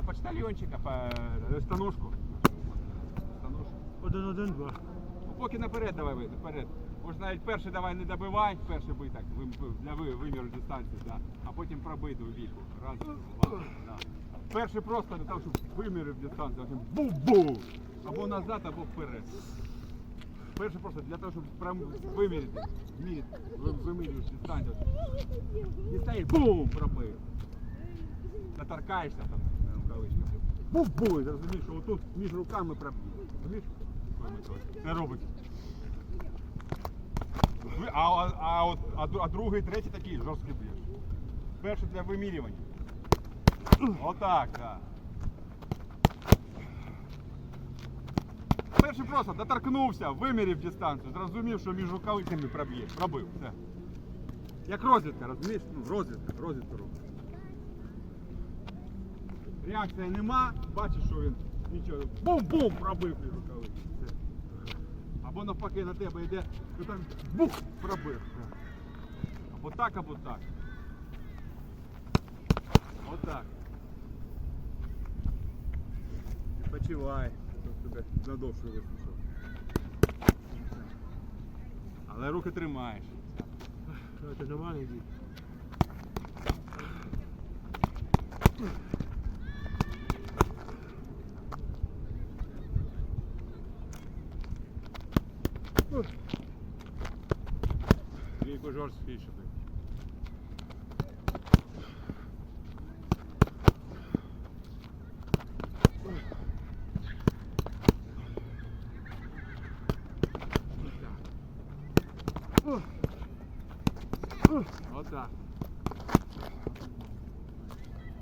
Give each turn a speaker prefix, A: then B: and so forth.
A: давай почтальончика, по е, станушку. Станушку.
B: Один, один, два.
A: Ну, Поки наперед давай ви- наперед. Може навіть перший давай не добивай, перший бий так, для ви- виміру дистанції, да. а потім пробий до віку. Раз, два, да. Перший просто для того, щоб вимірив дистанцію, бу-бу! Або назад, або вперед. Перший просто для того, щоб прям вимірити, мірити, ви- вимірюєш дистанцію. Дістаєш, бум, пробив. Наторкаєшся там рукавичках. Бу-бу, і розумієш, що отут між руками пробив. Розумієш? Це робить. А, а, а, от, а, а другий, третій такий жорсткий б'єш. Перший для вимірювання. Отак, так. Перший просто доторкнувся, виміряв дистанцію, зрозумів, що між рукавицями проб'є. Пробив. Все. Як розвідка, розумієш? Ну, розвідка, розвідка робить. Реакції нема, бачиш, що він нічого. Бум-бум! Пробив між рукавиці. Або навпаки на тебе йде, і так бух пробив. Або так, або так. Отак. Відпочивай, щоб тебе надовше висушив. Але руки тримаєш.
B: Це нормальний дій.
A: Віку жорсткіше ти. Отак.